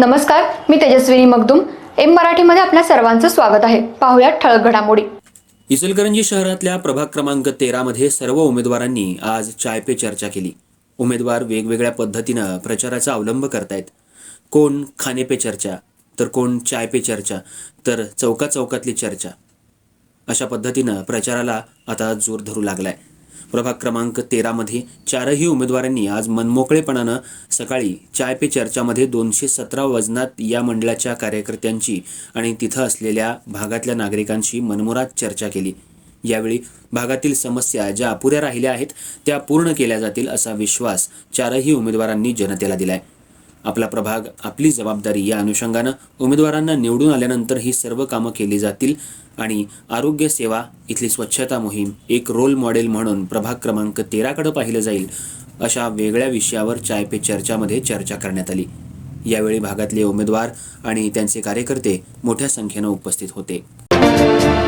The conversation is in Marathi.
नमस्कार मी तेजस्विनी मगदुम. एम मराठीमध्ये आपल्या सर्वांचं स्वागत आहे. पाहुयात ठळक घडामोडी. इचलकरंजी शहरातल्या प्रभाग क्रमांक तेरा मध्ये सर्व उमेदवारांनी आज चाय पे चर्चा केली. उमेदवार वेगवेगळ्या पद्धतीनं प्रचाराचा अवलंब करतायत. कोण खाने पे चर्चा तर कोण चाय पे चर्चा तर चौका चौकातली चर्चा. अशा पद्धतीनं प्रचाराला आता जोर धरू लागलाय. प्रभाग क्रमांक तेरामध्ये चारही उमेदवारांनी आज मनमोकळेपणानं सकाळी चाय पे चर्चामध्ये दोनशे सतरा वजनात या मंडळाच्या कार्यकर्त्यांची आणि तिथं असलेल्या भागातल्या नागरिकांशी मनमुरात चर्चा केली. यावेळी भागातील समस्या ज्या अपुऱ्या राहिल्या आहेत त्या पूर्ण केल्या जातील असा विश्वास चारही उमेदवारांनी जनतेला दिलाय. आपला प्रभाग आपली जबाबदारी या अनुषंगानं उमेदवारांना निवडून आल्यानंतर ही सर्व कामं केली जातील आणि आरोग्य सेवा इथली स्वच्छता मोहीम एक रोल मॉडेल म्हणून प्रभाग क्रमांक तेराकडं पाहिलं जाईल अशा वेगळ्या विषयावर चाय पे चर्चामध्ये चर्चा करण्यात आली. यावेळी भागातले उमेदवार आणि त्यांचे कार्यकर्ते मोठ्या संख्येनं उपस्थित होते.